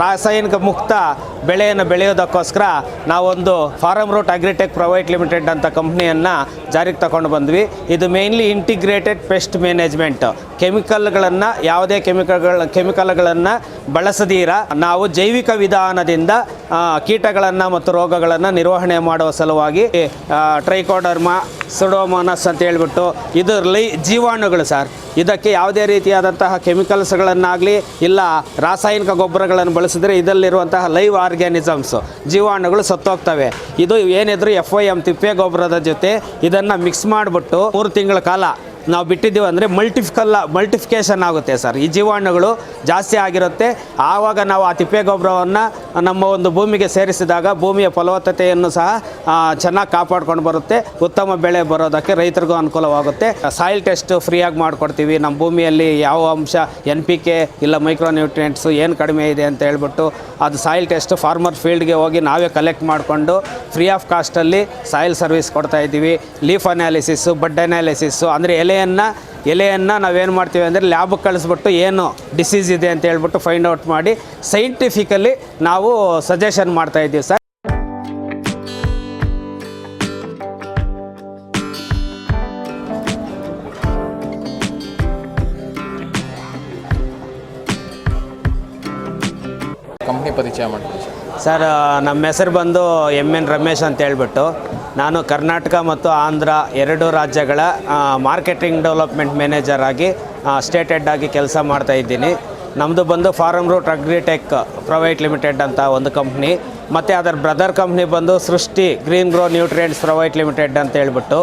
ರಾಸಾಯನಿಕ ಮುಕ್ತ ಬೆಳೆಯನ್ನು ಬೆಳೆಯೋದಕ್ಕೋಸ್ಕರ ನಾವೊಂದು Farm Root Agritech Private Limited ಅಂತ ಕಂಪ್ನಿಯನ್ನು ಜಾರಿಗೆ ತಗೊಂಡು ಬಂದ್ವಿ. ಇದು ಮೇನ್ಲಿ ಇಂಟಿಗ್ರೇಟೆಡ್ ಪೆಸ್ಟ್ ಮ್ಯಾನೇಜ್ಮೆಂಟ್ ಕೆಮಿಕಲ್ಗಳನ್ನು, ಯಾವುದೇ ಕೆಮಿಕಲ್ಗಳ ಕೆಮಿಕಲ್ಗಳನ್ನು ಬಳಸದೀರ ನಾವು ಜೈವಿಕ ವಿಧಾನದಿಂದ ಕೀಟಗಳನ್ನು ಮತ್ತು ರೋಗಗಳನ್ನು ನಿರ್ವಹಣೆ ಮಾಡುವ ಸಲುವಾಗಿ ಟ್ರೈಕೋಡರ್ಮ, ಸುಡೋಮೋನಸ್ ಅಂತ ಹೇಳ್ಬಿಟ್ಟು ಇದರಲ್ಲಿ ಜೀವಾಣುಗಳು ಸರ್. ಇದಕ್ಕೆ ಯಾವುದೇ ರೀತಿಯಾದಂತಹ ಕೆಮಿಕಲ್ಸ್ಗಳನ್ನಾಗಲಿ ಇಲ್ಲ ರಾಸಾಯನಿಕ ಗೊಬ್ಬರಗಳನ್ನು ಬಳಸಿದ್ರೆ ಇದರಲ್ಲಿರುವಂತಹ ಲೈವ್ ಆರ್ಗ್ಯಾನಿಸಮ್ಸ್, ಜೀವಾಣುಗಳು ಸತ್ತೋಗ್ತವೆ. ಇದು ಏನಿದ್ರು ಎಫ್ ಐ ಎಂ ತಿಪ್ಪೆ ಗೊಬ್ಬರದ ಜೊತೆ ಇದನ್ನು ಮಿಕ್ಸ್ ಮಾಡಿಬಿಟ್ಟು ಮೂರು ತಿಂಗಳ ಕಾಲ ನಾವು ಬಿಟ್ಟಿದ್ದೀವಿ ಅಂದರೆ ಮಲ್ಟಿಫಿಕಲ್ ಮಲ್ಟಿಫಿಕೇಷನ್ ಆಗುತ್ತೆ ಸರ್ ಈ ಜೀವಾಣುಗಳು ಜಾಸ್ತಿ ಆಗಿರುತ್ತೆ. ಆವಾಗ ನಾವು ಆ ತಿಪ್ಪೆ ಗೊಬ್ಬರವನ್ನು ನಮ್ಮ ಒಂದು ಭೂಮಿಗೆ ಸೇರಿಸಿದಾಗ ಭೂಮಿಯ ಫಲವತ್ತತೆಯನ್ನು ಸಹ ಚೆನ್ನಾಗಿ ಕಾಪಾಡ್ಕೊಂಡು ಬರುತ್ತೆ. ಉತ್ತಮ ಬೆಳೆ ಬರೋದಕ್ಕೆ ರೈತರಿಗೂ ಅನುಕೂಲವಾಗುತ್ತೆ. ಸಾಯಿಲ್ ಟೆಸ್ಟ್ ಫ್ರೀಯಾಗಿ ಮಾಡಿಕೊಡ್ತೀವಿ. ನಮ್ಮ ಭೂಮಿಯಲ್ಲಿ ಯಾವ ಅಂಶ ಎನ್ ಪಿ ಕೆ ಇಲ್ಲ ಮೈಕ್ರೋನ್ಯೂಟ್ರಿಯೆಂಟ್ಸು ಏನು ಕಡಿಮೆ ಇದೆ ಅಂತ ಹೇಳ್ಬಿಟ್ಟು ಅದು ಸಾಯಿಲ್ ಟೆಸ್ಟ್ ಫಾರ್ಮರ್ ಫೀಲ್ಡ್ಗೆ ಹೋಗಿ ನಾವೇ ಕಲೆಕ್ಟ್ ಮಾಡಿಕೊಂಡು ಫ್ರೀ ಆಫ್ ಕಾಸ್ಟಲ್ಲಿ ಸಾಯಿಲ್ ಸರ್ವಿಸ್ ಕೊಡ್ತಾ ಇದ್ದೀವಿ. ಲೀಫ್ ಅನಾಲಿಸಿಸ್ಸು ಬಡ್ ಅನಾಲಿಸಿಸ್ಸು ಅಂದರೆ ಎಲೆಯನ್ನು ಎಲೆಯನ್ನು ನಾವೇನು ಮಾಡ್ತೀವಿ ಅಂದರೆ ಲ್ಯಾಬ್ಗೆ ಕಳಿಸ್ಬಿಟ್ಟು ಏನು ಡಿಸೀಸ್ ಇದೆ ಅಂತ ಹೇಳ್ಬಿಟ್ಟು ಫೈಂಡ್ ಔಟ್ ಮಾಡಿ ಸೈಂಟಿಫಿಕಲಿ ನಾವು ಸಜೆಷನ್ ಮಾಡ್ತಾ ಇದ್ದೀವಿ ಸರ್. ಕಂಪ್ನಿ ಪರಿಚಯ ಮಾಡ್ತೀವಿ ಸರ್. ಸರ್ ನಮ್ಮ ಹೆಸರು ಬಂದು ಎಂ ಎನ್ ರಮೇಶ್ ಅಂತ ಹೇಳ್ಬಿಟ್ಟು. ನಾನು ಕರ್ನಾಟಕ ಮತ್ತು ಆಂಧ್ರ ಎರಡು ರಾಜ್ಯಗಳ ಮಾರ್ಕೆಟಿಂಗ್ ಡೆವಲಪ್ಮೆಂಟ್ ಮ್ಯಾನೇಜರ್ ಆಗಿ ಸ್ಟೇಟ್ ಹೆಡ್ ಆಗಿ ಕೆಲಸ ಮಾಡ್ತಾ ಇದ್ದೀನಿ. ನಮ್ಮದು ಬಂದು Farm Root Agritech Private Limited ಅಂತ ಒಂದು ಕಂಪ್ನಿ, ಮತ್ತು ಅದರ ಬ್ರದರ್ ಕಂಪ್ನಿ ಬಂದು Srishti Green Grow Nutrients Private Limited ಅಂತ ಹೇಳ್ಬಿಟ್ಟು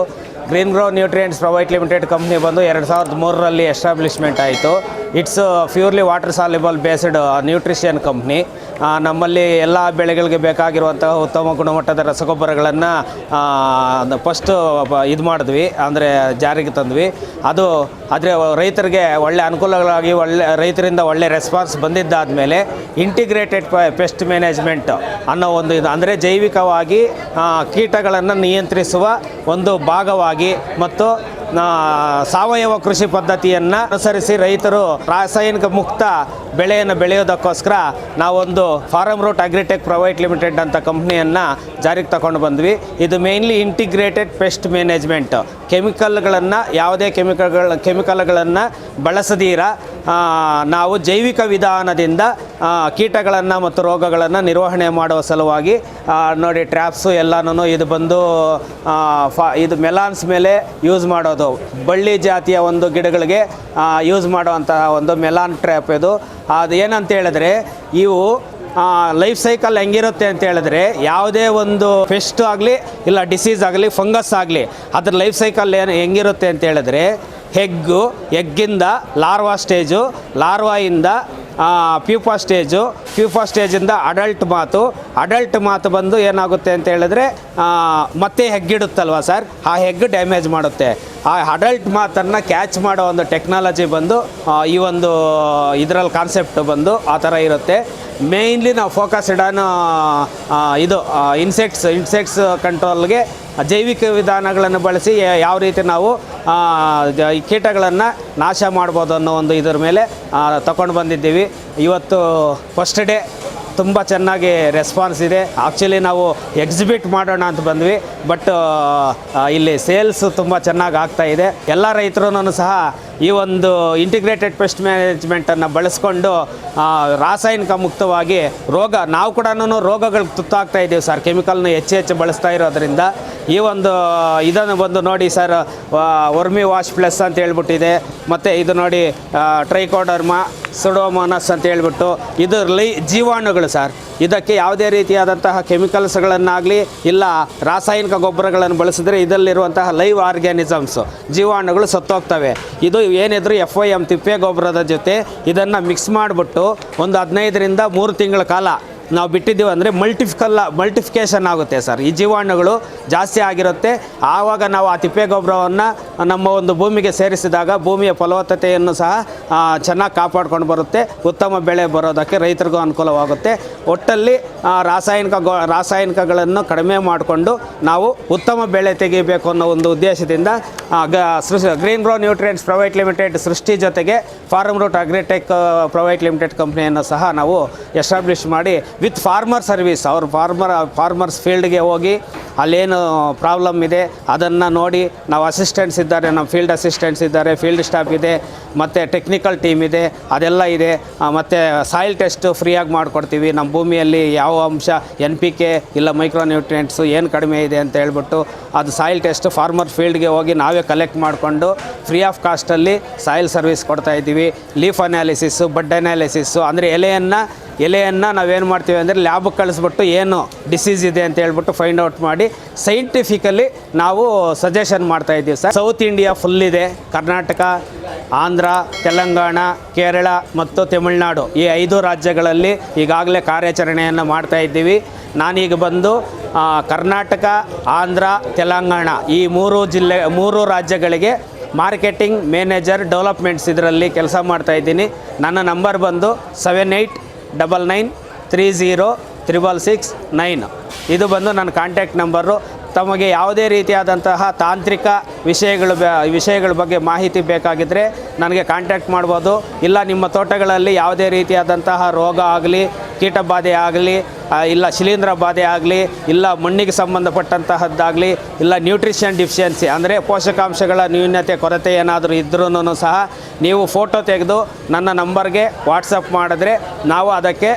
Green Grow Nutrients Private Limited company ಬಂದು ಎರಡು ಸಾವಿರದ ಮೂರರಲ್ಲಿ ಎಸ್ಟಾಬ್ಲಿಷ್ಮೆಂಟ್ ಆಯಿತು. It's purely water soluble based nutrition company ನಮ್ಮಲ್ಲಿ ಎಲ್ಲ ಬೆಳೆಗಳಿಗೆ ಬೇಕಾಗಿರುವಂತಹ ಉತ್ತಮ ಗುಣಮಟ್ಟದ ರಸಗೊಬ್ಬರಗಳನ್ನು ಫಸ್ಟ್ ಇದು ಮಾಡಿದ್ವಿ. ಅಂದರೆ ಜಾರಿಗೆ ತಂದ್ವಿ. ಅದು, ಆದರೆ ರೈತರಿಗೆ ಒಳ್ಳೆ ಅನುಕೂಲಗಳಾಗಿ ಒಳ್ಳೆ, ರೈತರಿಂದ ಒಳ್ಳೆ ರೆಸ್ಪಾನ್ಸ್ ಬಂದಿದ್ದಾದಮೇಲೆ ಇಂಟಿಗ್ರೇಟೆಡ್ ಪೆಸ್ಟ್ ಮ್ಯಾನೇಜ್ಮೆಂಟ್ ಅನ್ನೋ ಒಂದು ಇದು. ಅಂದರೆ ಜೈವಿಕವಾಗಿ ಕೀಟಗಳನ್ನು ನಿಯಂತ್ರಿಸುವ ಒಂದು ಭಾಗವಾಗಿ ಮತ್ತು ಆ, ಸಾವಯವ ಕೃಷಿ ಪದ್ಧತಿಯನ್ನು ಅನುಸರಿಸಿ ರೈತರು ರಾಸಾಯನಿಕ ಮುಕ್ತ ಬೆಳೆಯನ್ನು ಬೆಳೆಯೋದಕ್ಕೋಸ್ಕರ ನಾವೊಂದು Farm Root Agritech Private Limited ಅಂತ ಕಂಪ್ನಿಯನ್ನು ಜಾರಿಗೆ ತಗೊಂಡು ಬಂದ್ವಿ. ಇದು ಮೇನ್ಲಿ ಇಂಟಿಗ್ರೇಟೆಡ್ ಪೆಸ್ಟ್ ಮ್ಯಾನೇಜ್ಮೆಂಟ್ ಕೆಮಿಕಲ್ಗಳನ್ನು, ಯಾವುದೇ ಕೆಮಿಕಲ್ಗಳ, ಕೆಮಿಕಲ್ಗಳನ್ನು ಬಳಸದೀರ ನಾವು ಜೈವಿಕ ವಿಧಾನದಿಂದ ಕೀಟಗಳನ್ನು ಮತ್ತು ರೋಗಗಳನ್ನು ನಿರ್ವಹಣೆ ಮಾಡುವ ಸಲುವಾಗಿ ನೋಡಿ ಟ್ರ್ಯಾಪ್ಸು ಎಲ್ಲನೂ ಇದು ಬಂದು ಫಾ, ಇದು ಮೆಲಾನ್ಸ್ ಮೇಲೆ ಯೂಸ್ ಮಾಡೋದು. ಬಳ್ಳಿ ಜಾತಿಯ ಒಂದು ಗಿಡಗಳಿಗೆ ಯೂಸ್ ಮಾಡುವಂತಹ ಒಂದು ಮೆಲಾನ್ ಟ್ರ್ಯಾಪ್ ಇದು. ಅದು ಏನಂತ ಹೇಳಿದ್ರೆ ಇವು ಲೈಫ್ ಸೈಕಲ್ ಹೆಂಗಿರುತ್ತೆ ಅಂತ ಹೇಳಿದ್ರೆ ಯಾವುದೇ ಒಂದು ಫೆಸ್ಟ್ ಆಗಲಿ, ಇಲ್ಲ ಡಿಸೀಸ್ ಆಗಲಿ ಫಂಗಸ್ ಆಗಲಿ, ಅದ್ರ ಲೈಫ್ ಸೈಕಲ್ ಏನು, ಹೆಂಗಿರುತ್ತೆ ಅಂತ ಹೇಳಿದ್ರೆ ಹೆಗ್ಗು ಹೆಗ್ಗಿಂದ ಲಾರ್ವಾ ಸ್ಟೇಜು ಲಾರ್ವಾಯಿಂದ ಪ್ಯೂಪಾ ಸ್ಟೇಜು ಪ್ಯೂಪ ಸ್ಟೇಜಿಂದ ಅಡಲ್ಟ್ ಮಾತು. ಅಡಲ್ಟ್ ಮಾತು ಬಂದು ಏನಾಗುತ್ತೆ ಅಂತ ಹೇಳಿದ್ರೆ ಮತ್ತೆ ಹೆಗ್ಗಿಡುತ್ತಲ್ವ ಸರ್? ಆ ಹೆಗ್ ಡ್ಯಾಮೇಜ್ ಮಾಡುತ್ತೆ. ಆ ಅಡಲ್ಟ್ ಮಾತನ್ನು ಕ್ಯಾಚ್ ಮಾಡೋ ಒಂದು ಟೆಕ್ನಾಲಜಿ ಬಂದು ಈ ಒಂದು ಇದರಲ್ಲಿ ಕಾನ್ಸೆಪ್ಟ್ ಬಂದು ಆ ಥರ ಇರುತ್ತೆ. ಮೇಯ್ನ್ಲಿ ನಾವು ಫೋಕಸ್ ಇಡೋನು ಇದು ಇನ್ಸೆಕ್ಟ್ಸ್ ಇನ್ಸೆಕ್ಟ್ಸ್ ಕಂಟ್ರೋಲ್ಗೆ ಜೈವಿಕ ವಿಧಾನಗಳನ್ನು ಬಳಸಿ ಯಾವ ರೀತಿ ನಾವು ಈ ಕೀಟಗಳನ್ನು ನಾಶ ಮಾಡ್ಬೋದು ಅನ್ನೋ ಒಂದು ಇದ್ರ ಮೇಲೆ ತಗೊಂಡು ಬಂದಿದ್ದೀವಿ. ಇವತ್ತು ಫಸ್ಟ್ ಡೇ ತುಂಬ ಚೆನ್ನಾಗಿ ರೆಸ್ಪಾನ್ಸ್ ಇದೆ. ಆ್ಯಕ್ಚುಲಿ ನಾವು ಎಕ್ಸಿಬಿಟ್ ಮಾಡೋಣ ಅಂತ ಬಂದ್ವಿ ಬಟ್ ಇಲ್ಲಿ ಸೇಲ್ಸ್ ತುಂಬ ಚೆನ್ನಾಗಿ ಆಗ್ತಾ ಇದೆ. ಎಲ್ಲ ರೈತರು ಸಹ ಈ ಒಂದು ಇಂಟಿಗ್ರೇಟೆಡ್ ಪೆಸ್ಟ್ ಮ್ಯಾನೇಜ್ಮೆಂಟನ್ನು ಬಳಸ್ಕೊಂಡು ರಾಸಾಯನಿಕ ಮುಕ್ತವಾಗಿ ರೋಗ, ನಾವು ಕೂಡ ರೋಗಗಳು ತುತ್ತಾಗ್ತಾ ಇದ್ದೀವಿ ಸರ್. ಕೆಮಿಕಲ್ನ ಹೆಚ್ಚು ಹೆಚ್ಚು ಬಳಸ್ತಾ ಇರೋದ್ರಿಂದ ಈ ಒಂದು, ಇದನ್ನು ಬಂದು ನೋಡಿ ಸರ್ ವರ್ಮಿ ವಾಶ್ ಪ್ಲಸ್ ಅಂತ ಹೇಳ್ಬಿಟ್ಟಿದೆ. ಮತ್ತು ಇದು ನೋಡಿ ಟ್ರೈಕೋಡರ್ಮ, ಸುಡೋಮೋನಸ್ ಅಂತ ಹೇಳ್ಬಿಟ್ಟು ಇದರಲ್ಲಿ ಜೀವಾಣುಗಳು ಸರ್. ಇದಕ್ಕೆ ಯಾವುದೇ ರೀತಿಯಾದಂತಹ ಕೆಮಿಕಲ್ಸ್ಗಳನ್ನಾಗಲಿ ಇಲ್ಲ ರಾಸಾಯನಿಕ ಗೊಬ್ಬರಗಳನ್ನು ಬಳಸಿದ್ರೆ ಇದರಲ್ಲಿರುವಂತಹ ಲೈವ್ ಆರ್ಗ್ಯಾನಿಸಮ್ಸು, ಜೀವಾಣುಗಳು ಸತ್ತೋಗ್ತವೆ. ಇದು ಏನಿದ್ರು ಎಫ್ ಐ ಎಂ ತಿಪ್ಪೆ ಗೊಬ್ಬರದ ಜೊತೆ ಇದನ್ನು ಮಿಕ್ಸ್ ಮಾಡಿಬಿಟ್ಟು ಒಂದು ಹದಿನೈದರಿಂದ ಮೂರು ತಿಂಗಳ ಕಾಲ ನಾವು ಬಿಟ್ಟಿದ್ದೀವಿ ಅಂದರೆ ಮಲ್ಟಿಫಿಕಲ್ ಮಲ್ಟಿಫಿಕೇಷನ್ ಆಗುತ್ತೆ ಸರ್. ಈ ಜೀವಾಣುಗಳು ಜಾಸ್ತಿ ಆಗಿರುತ್ತೆ. ಆವಾಗ ನಾವು ಆ ತಿಪ್ಪೆ ಗೊಬ್ಬರವನ್ನು ನಮ್ಮ ಒಂದು ಭೂಮಿಗೆ ಸೇರಿಸಿದಾಗ ಭೂಮಿಯ ಫಲವತ್ತತೆಯನ್ನು ಸಹ ಚೆನ್ನಾಗಿ ಕಾಪಾಡ್ಕೊಂಡು ಬರುತ್ತೆ. ಉತ್ತಮ ಬೆಳೆ ಬರೋದಕ್ಕೆ ರೈತರಿಗೂ ಅನುಕೂಲವಾಗುತ್ತೆ. ಒಟ್ಟಲ್ಲಿ ರಾಸಾಯನಿಕ ಗೊ, ರಾಸಾಯನಿಕಗಳನ್ನು ಕಡಿಮೆ ಮಾಡಿಕೊಂಡು ನಾವು ಉತ್ತಮ ಬೆಳೆ ತೆಗಿಬೇಕು ಅನ್ನೋ ಒಂದು ಉದ್ದೇಶದಿಂದ Green Grow Nutrients Private Limited Srishti ಜೊತೆಗೆ Farm Root Agritech Private Limited ಕಂಪ್ನಿಯನ್ನು ಸಹ ನಾವು ಎಸ್ಟಾಬ್ಲಿಷ್ ಮಾಡಿ ವಿತ್ ಫಾರ್ಮರ್ ಸರ್ವಿಸ್. ಅವ್ರ ಫಾರ್ಮರ್, ಫಾರ್ಮರ್ಸ್ ಫೀಲ್ಡ್ಗೆ ಹೋಗಿ ಅಲ್ಲೇನು ಪ್ರಾಬ್ಲಮ್ ಇದೆ, ಅದನ್ನು ನೋಡಿ ನಾವು ಅಸಿಸ್ಟೆಂಟ್ಸ್ ಇದ್ದಾರೆ, ನಮ್ಮ ಫೀಲ್ಡ್ ಅಸಿಸ್ಟೆಂಟ್ಸ್ ಇದ್ದಾರೆ, ಫೀಲ್ಡ್ ಸ್ಟಾಫ್ ಇದೆ, ಮತ್ತು ಟೆಕ್ನಿಕಲ್ ಟೀಮ್ ಇದೆ, ಅದೆಲ್ಲ ಇದೆ. ಮತ್ತು ಸಾಯಿಲ್ ಟೆಸ್ಟು ಫ್ರೀಯಾಗಿ ಮಾಡಿಕೊಡ್ತೀವಿ. ನಮ್ಮ ಭೂಮಿಯಲ್ಲಿ ಯಾವ ಅಂಶ, ಎನ್ ಪಿ ಕೆ ಇಲ್ಲ ಮೈಕ್ರೋ ನ್ಯೂಟ್ರಿಯೆಂಟ್ಸು ಏನು ಕಡಿಮೆ ಇದೆ ಅಂತ ಹೇಳ್ಬಿಟ್ಟು ಅದು ಸಾಯಿಲ್ ಟೆಸ್ಟ್ ಫಾರ್ಮರ್ ಫೀಲ್ಡ್ಗೆ ಹೋಗಿ ನಾವೇ ಕಲೆಕ್ಟ್ ಮಾಡಿಕೊಂಡು ಫ್ರೀ ಆಫ್ ಕಾಸ್ಟಲ್ಲಿ ಸಾಯಿಲ್ ಸರ್ವಿಸ್ ಕೊಡ್ತಾ ಇದ್ದೀವಿ. ಲೀಫ್ ಅನಾಲಿಸಿಸ್ಸು ಬಡ್ ಅನಾಲಿಸಿಸ್ಸು ಅಂದರೆ ಎಲೆಯನ್ನು ಎಲೆಯನ್ನು ನಾವೇನು ಮಾಡ್ತೀವಿ ಅಂದರೆ ಲ್ಯಾಬ್ ಕಳಿಸ್ಬಿಟ್ಟು ಏನು ಡಿಸೀಸ್ ಇದೆ ಅಂತ ಹೇಳ್ಬಿಟ್ಟು ಫೈಂಡ್ ಔಟ್ ಮಾಡಿ ಸೈಂಟಿಫಿಕಲಿ ನಾವು ಸಜೆಷನ್ ಮಾಡ್ತಾ ಇದ್ದೀವಿ ಸರ್. ಸೌತ್ ಇಂಡಿಯಾ ಫುಲ್ ಇದೆ. ಕರ್ನಾಟಕ, ಆಂಧ್ರ, ತೆಲಂಗಾಣ, ಕೇರಳ ಮತ್ತು ತಮಿಳುನಾಡು ಈ ಐದು ರಾಜ್ಯಗಳಲ್ಲಿ ಈಗಾಗಲೇ ಕಾರ್ಯಾಚರಣೆಯನ್ನು ಮಾಡ್ತಾ ಇದ್ದೀವಿ. ನಾನೀಗ ಬಂದು ಕರ್ನಾಟಕ, ಆಂಧ್ರ, ತೆಲಂಗಾಣ ಈ ಮೂರು ಜಿಲ್ಲೆ, ಮೂರು ರಾಜ್ಯಗಳಿಗೆ ಮಾರ್ಕೆಟಿಂಗ್ ಮ್ಯಾನೇಜರ್ ಡೆವಲಪ್ಮೆಂಟ್ಸ್ ಇದರಲ್ಲಿ ಕೆಲಸ ಮಾಡ್ತಾ ಇದ್ದೀನಿ. ನನ್ನ ನಂಬರ್ ಬಂದು seven eight double nine three zero triple six nine. ಇದು ಬಂದು ನನ್ನ ಕಾಂಟ್ಯಾಕ್ಟ್ ನಂಬರು ತಮಗೆ ಯಾವುದೇ ರೀತಿಯಾದಂತಹ ತಾಂತ್ರಿಕ ವಿಷಯಗಳು ವಿಷಯಗಳ ಬಗ್ಗೆ ಮಾಹಿತಿ ಬೇಕಾಗಿದ್ದರೆ ನನಗೆ ಕಾಂಟ್ಯಾಕ್ಟ್ ಮಾಡ್ಬೋದು. ಇಲ್ಲ ನಿಮ್ಮ ತೋಟಗಳಲ್ಲಿ ಯಾವುದೇ ರೀತಿಯಾದಂತಹ ರೋಗ ಆಗಲಿ ಕೀಟಬಾಧೆ ಆಗಲಿ ಇಲ್ಲ ಶಿಲೀಂಧ್ರ ಬಾಧೆ ಆಗಲಿ, ಇಲ್ಲ ಮಣ್ಣಿಗೆ ಸಂಬಂಧಪಟ್ಟಂತಹದ್ದಾಗಲಿ, ಇಲ್ಲ ನ್ಯೂಟ್ರಿಷನ್ ಡಿಫಿಷಿಯನ್ಸಿ, ಅಂದರೆ ಪೋಷಕಾಂಶಗಳ ನ್ಯೂನ್ಯತೆ ಕೊರತೆ ಏನಾದರೂ ಇದ್ರೂ ಸಹ ನೀವು ಫೋಟೋ ತೆಗೆದು ನನ್ನ ನಂಬರ್ಗೆ ವಾಟ್ಸಪ್ ಮಾಡಿದ್ರೆ ನಾವು ಅದಕ್ಕೆ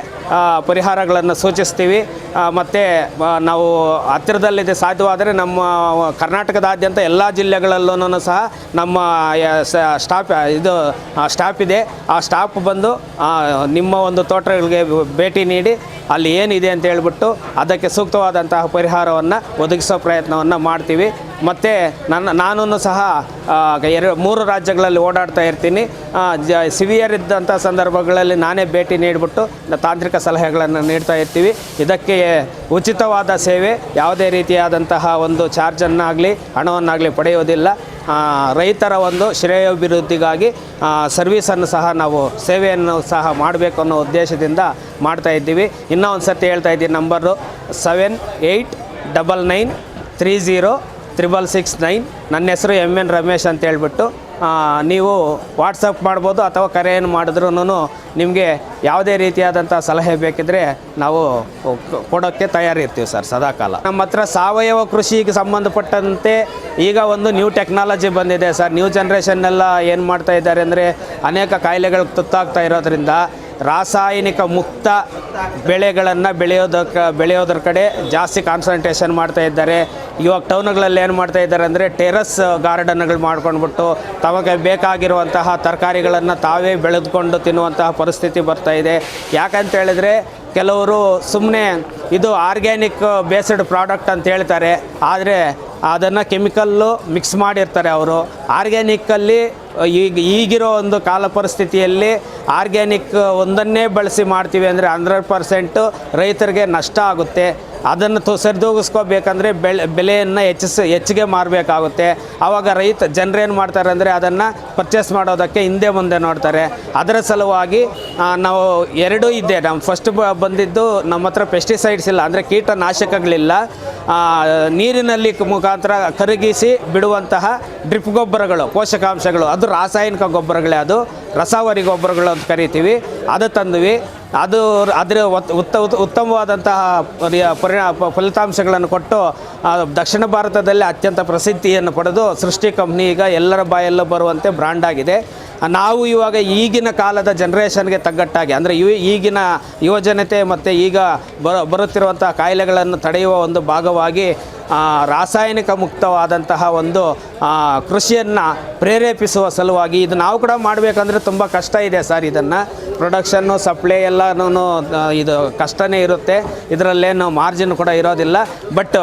ಪರಿಹಾರಗಳನ್ನು ಸೂಚಿಸ್ತೀವಿ. ಮತ್ತು ನಾವು ಹತ್ತಿರದಲ್ಲಿದೆ ಸಾಧ್ಯವಾದರೆ ನಮ್ಮ ಕರ್ನಾಟಕದಾದ್ಯಂತ ಎಲ್ಲ ಜಿಲ್ಲೆಗಳಲ್ಲೂ ಸಹ ನಮ್ಮ ಸ್ಟಾಫ್, ಇದು ಸ್ಟಾಫ್ ಇದೆ. ಆ ಸ್ಟಾಫ್ ಬಂದು ನಿಮ್ಮ ಒಂದು ತೋಟಗಳಿಗೆ ಭೇಟಿ ನೀಡಿ, ಅಲ್ಲಿ ಏನಿದೆ ಅಂತ ಹೇಳ್ಬಿಟ್ಟು ಅದಕ್ಕೆ ಸೂಕ್ತವಾದಂತಹ ಪರಿಹಾರವನ್ನು ಒದಗಿಸೋ ಪ್ರಯತ್ನವನ್ನು ಮಾಡ್ತೀವಿ. ಮತ್ತು ನನ್ನ ನಾನು ಸಹ ಎರಡು, ಮೂರು ರಾಜ್ಯಗಳಲ್ಲಿ ಓಡಾಡ್ತಾ ಇರ್ತೀನಿ. ಸಿವಿಯರ್ ಇದ್ದಂಥ ಸಂದರ್ಭಗಳಲ್ಲಿ ನಾನೇ ಭೇಟಿ ನೀಡಿಬಿಟ್ಟು ತಾಂತ್ರಿಕ ಸಲಹೆಗಳನ್ನು ನೀಡ್ತಾ ಇರ್ತೀವಿ. ಇದಕ್ಕೆ ಉಚಿತವಾದ ಸೇವೆ, ಯಾವುದೇ ರೀತಿಯಾದಂತಹ ಒಂದು ಚಾರ್ಜನ್ನಾಗಲಿ, ಹಣವನ್ನಾಗಲಿ ಪಡೆಯುವುದಿಲ್ಲ ರೈತರ ಒಂದು ಶ್ರೇಯೋಭಿವೃದ್ಧಿಗಾಗಿ ಸರ್ವೀಸನ್ನು ಸಹ ನಾವು, ಸೇವೆಯನ್ನು ಸಹ ಮಾಡಬೇಕು ಅನ್ನೋ ಉದ್ದೇಶದಿಂದ ಮಾಡ್ತಾ ಇದ್ದೀವಿ. ಇನ್ನೂ ಒಂದು ಸರ್ತಿ ಹೇಳ್ತಾ ಇದ್ದೀನಿ, number seven eight double nine three zero triple six nine. ನನ್ನ ಹೆಸರು ಎಂ ಎನ್ ರಮೇಶ್ ಅಂತ ಹೇಳ್ಬಿಟ್ಟು ನೀವು ವಾಟ್ಸಪ್ ಮಾಡ್ಬೋದು ಅಥವಾ ಕರೆಯನ್ನು ಮಾಡಿದ್ರೂ ನಿಮಗೆ ಯಾವುದೇ ರೀತಿಯಾದಂಥ ಸಲಹೆ ಬೇಕಿದ್ರೆ ನಾವು ಕೊಡೋಕ್ಕೆ ತಯಾರಿರ್ತೀವಿ ಸರ್ ಸದಾಕಾಲ. ನಮ್ಮ ಹತ್ರ ಸಾವಯವ ಕೃಷಿಗೆ ಸಂಬಂಧಪಟ್ಟಂತೆ ಈಗ ಒಂದು ನ್ಯೂ ಟೆಕ್ನಾಲಜಿ ಬಂದಿದೆ ಸರ್. ನ್ಯೂ ಜನ್ರೇಷನ್ನೆಲ್ಲ ಏನು ಮಾಡ್ತಾ ಇದ್ದಾರೆ ಅಂದರೆ ಅನೇಕ ಕಾಯಿಲೆಗಳಿಗೆ ತುತ್ತಾಗ್ತಾ ಇರೋದ್ರಿಂದ ರಾಸಾಯನಿಕ ಮುಕ್ತ ಬೆಳೆಗಳನ್ನು ಬೆಳೆಯೋದಕ್ಕೆ, ಬೆಳೆಯೋದ್ರ ಕಡೆ ಜಾಸ್ತಿ ಕಾನ್ಸಂಟ್ರೇಷನ್ ಮಾಡ್ತಾ ಇದ್ದಾರೆ. ಇವಾಗ ಟೌನ್ಗಳಲ್ಲಿ ಏನು ಮಾಡ್ತಾ ಇದ್ದಾರೆ ಅಂದರೆ ಟೆರಸ್ ಗಾರ್ಡನ್ಗಳು ಮಾಡ್ಕೊಂಡ್ಬಿಟ್ಟು ತಮಗೆ ಬೇಕಾಗಿರುವಂತಹ ತರಕಾರಿಗಳನ್ನು ತಾವೇ ಬೆಳೆದುಕೊಂಡು ತಿನ್ನುವಂತಹ ಪರಿಸ್ಥಿತಿ ಬರ್ತಾ ಇದೆ. ಯಾಕಂತ ಹೇಳಿದರೆ ಕೆಲವರು ಸುಮ್ಮನೆ ಇದು ಆರ್ಗ್ಯಾನಿಕ್ ಬೇಸ್ಡ್ ಪ್ರಾಡಕ್ಟ್ ಅಂತ ಹೇಳ್ತಾರೆ, ಆದರೆ ಅದನ್ನು ಕೆಮಿಕಲ್ಲು ಮಿಕ್ಸ್ ಮಾಡಿರ್ತಾರೆ ಅವರು. ಆರ್ಗ್ಯಾನಿಕ್ಕಲ್ಲಿ ಈಗ ಈಗಿರೋ ಒಂದು ಕಾಲ ಪರಿಸ್ಥಿತಿಯಲ್ಲಿ ಆರ್ಗ್ಯಾನಿಕ್ ಒಂದನ್ನೇ ಬಳಸಿ ಮಾಡ್ತೀವಿ ಅಂದರೆ ಹಂಡ್ರೆಡ್ ಪರ್ಸೆಂಟು ರೈತರಿಗೆ ನಷ್ಟ ಆಗುತ್ತೆ. ಅದನ್ನು ತು, ಸರಿದೂಗಿಸ್ಕೋಬೇಕಂದ್ರೆ ಬೆಳೆ, ಬೆಲೆಯನ್ನು ಹೆಚ್ಚಿಸಿ, ಹೆಚ್ಚಿಗೆ ಮಾರಬೇಕಾಗುತ್ತೆ. ಆವಾಗ ರೈತ ಜನರೇನು ಮಾಡ್ತಾರೆ ಅಂದರೆ ಅದನ್ನು ಪರ್ಚೇಸ್ ಮಾಡೋದಕ್ಕೆ ಹಿಂದೆ ಮುಂದೆ ನೋಡ್ತಾರೆ. ಅದರ ಸಲುವಾಗಿ ನಾವು ಎರಡೂ ಇದೆ. ನಮ್ಮ ಫಸ್ಟ್ ಬಂದಿದ್ದು ನಮ್ಮ ಹತ್ರ ಪೆಸ್ಟಿಸೈಡ್ಸ್ ಇಲ್ಲ. ಅಂದರೆ ಕೀಟನಾಶಕಗಳಿಲ್ಲ. ನೀರಿನಲ್ಲಿ ಮುಖಾಂತರ ಕರಗಿಸಿ ಬಿಡುವಂತಹ ಡ್ರಿಪ್ ಗೊಬ್ಬರಗಳು, ಪೋಷಕಾಂಶಗಳು, ಅದು ರಾಸಾಯನಿಕ ಗೊಬ್ಬರಗಳೇ ಅದು, ರಸಾವರಿ ಗೊಬ್ಬರಗಳು ಅಂತ ಕರಿತೀವಿ. ಅದು ತಂದ್ವಿ. ಅದು ಅದರ ಉತ್ತ ಉತ್- ಉತ್ತಮವಾದಂತಹ ಪರಿ- ಪರಿಣಾ ಫಲಿತಾಂಶಗಳನ್ನು ಕೊಟ್ಟು ದಕ್ಷಿಣ ಭಾರತದಲ್ಲಿ ಅತ್ಯಂತ ಪ್ರಸಿದ್ಧಿಯನ್ನು ಪಡೆದು ಸೃಷ್ಟಿ ಕಂಪ್ನಿ ಈಗ ಎಲ್ಲರ ಬಾಯಲ್ಲೂ ಬರುವಂತೆ ಬ್ರ್ಯಾಂಡ್ ಆಗಿದೆ. ನಾವು ಇವಾಗ ಈಗಿನ ಕಾಲದ ಜನ್ರೇಷನ್ಗೆ ತಗ್ಗಟ್ಟಾಗಿ ಅಂದರೆ ಈಗಿನ ಯುವಜನತೆ ಮತ್ತು ಈಗ ಬರ ಬರುತ್ತಿರುವಂಥ ಕಾಯಿಲೆಗಳನ್ನು ತಡೆಯುವ ಒಂದು ಭಾಗವಾಗಿ ಆ, ರಾಸಾಯನಿಕ ಮುಕ್ತವಾದಂತಹ ಒಂದು ಕೃಷಿಯನ್ನು ಪ್ರೇರೇಪಿಸುವ ಸಲುವಾಗಿ ಇದು ನಾವು ಕೂಡ ಮಾಡಬೇಕಂದ್ರೆ ತುಂಬ ಕಷ್ಟ ಇದೆ ಸರ್ ಇದನ್ನು. ಪ್ರೊಡಕ್ಷನ್ನು ಸಪ್ಲೈ ಎಲ್ಲನೂ ಇದು ಕಷ್ಟನೇ ಇರುತ್ತೆ. ಇದರಲ್ಲೇನು ಮಾರ್ಜಿನ್ ಕೂಡ ಇರೋದಿಲ್ಲ. ಬಟ್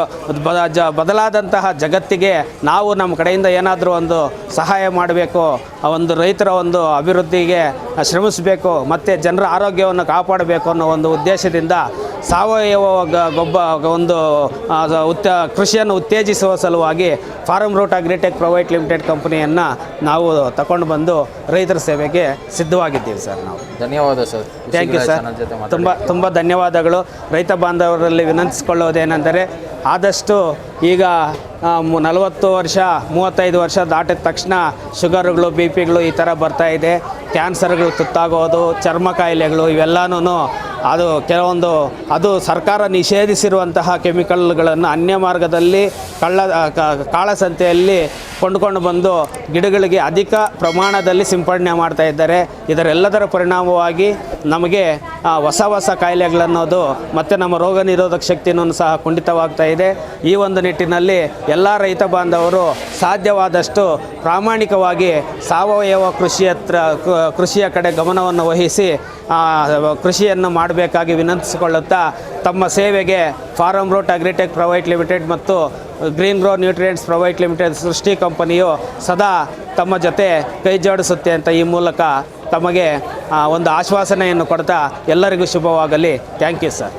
ಜ, ಬದಲಾದಂತಹ ಜಗತ್ತಿಗೆ ನಾವು ನಮ್ಮ ಕಡೆಯಿಂದ ಏನಾದರೂ ಒಂದು ಸಹಾಯ ಮಾಡಬೇಕು ಒಂದು ರೈತರ ಒಂದು ಅಭಿವೃದ್ಧಿಗೆ ಶ್ರಮಿಸಬೇಕು, ಮತ್ತು ಜನರ ಆರೋಗ್ಯವನ್ನು ಕಾಪಾಡಬೇಕು ಅನ್ನೋ ಒಂದು ಉದ್ದೇಶದಿಂದ ಸಾವಯವ ಗೊಬ್ಬ, ಒಂದು ಉತ್ತ ಕೃಷಿಯನ್ನು ಉತ್ತೇಜಿಸುವ ಸಲುವಾಗಿ Farm Root Agritech Private Limited ಕಂಪನಿಯನ್ನು ನಾವು ತಗೊಂಡು ಬಂದು ರೈತರ ಸೇವೆಗೆ ಸಿದ್ಧವಾಗಿದ್ದೀವಿ ಸರ್ ನಾವು. ಧನ್ಯವಾದ ಸರ್. ಥ್ಯಾಂಕ್ ಯು ಸರ್ ತುಂಬ ತುಂಬ ಧನ್ಯವಾದಗಳು. ರೈತ ಬಾಂಧವರಲ್ಲಿ ವಿನಂತಿಸಿಕೊಳ್ಳೋದೇನೆಂದರೆ ಆದಷ್ಟು ಈಗ ನಲವತ್ತು ವರ್ಷ ಮೂವತ್ತೈದು ವರ್ಷ ದಾಟಿದ ತಕ್ಷಣ ಶುಗರ್ಗಳು ಬಿ ಪಿಗಳು ಈ ಥರ ಬರ್ತಾ ಇದೆ. ಕ್ಯಾನ್ಸರ್ಗಳು ತುತ್ತಾಗೋದು ಚರ್ಮ ಕಾಯಿಲೆಗಳು ಇವೆಲ್ಲನೂ ಅದು ಕೆಲವೊಂದು, ಅದು ಸರ್ಕಾರ ನಿಷೇಧಿಸಿರುವಂತಹ ಕೆಮಿಕಲ್ಗಳನ್ನು ಅನ್ಯ ಮಾರ್ಗದಲ್ಲಿ ಕಳ್ಳ ಕಾಳಸಂತೆಯಲ್ಲಿ ಕೊಂಡುಕೊಂಡು ಬಂದು ಗಿಡಗಳಿಗೆ ಅಧಿಕ ಪ್ರಮಾಣದಲ್ಲಿ ಸಿಂಪಡಣೆ ಮಾಡ್ತಾ ಇದ್ದಾರೆ. ಇದರೆಲ್ಲದರ ಪರಿಣಾಮವಾಗಿ ನಮಗೆ ಹೊಸ ಹೊಸ ಕಾಯಿಲೆಗಳನ್ನೋದು ಮತ್ತು ನಮ್ಮ ರೋಗ ನಿರೋಧಕ ಶಕ್ತಿಯೂ ಸಹ ಕುಂಠಿತವಾಗ್ತಾ ಇದೆ. ಈ ಒಂದು ನಿಟ್ಟಿನಲ್ಲಿ ಎಲ್ಲ ರೈತ ಬಾಂಧವರು ಸಾಧ್ಯವಾದಷ್ಟು ಪ್ರಾಮಾಣಿಕವಾಗಿ ಸಾವಯವ ಕೃಷಿ ಹತ್ರ ಕೃಷಿಯ ಕಡೆ ಗಮನವನ್ನು ವಹಿಸಿ ಕೃಷಿಯನ್ನು ಮಾಡಬೇಕಾಗಿ ವಿನಂತಿಸಿಕೊಳ್ಳುತ್ತಾ ತಮ್ಮ ಸೇವೆಗೆ Farm Root Agritech Private Limited ಮತ್ತು Green Grow Nutrients Private Limited Srishti ಕಂಪನಿಯು ಸದಾ ತಮ್ಮ ಜೊತೆ ಕೈ ಜೋಡಿಸುತ್ತೆ ಅಂತ ಈ ಮೂಲಕ ತಮಗೆ ಒಂದು ಆಶ್ವಾಸನೆಯನ್ನು ಕೊಡ್ತಾ ಎಲ್ಲರಿಗೂ ಶುಭವಾಗಲಿ. Thank you sir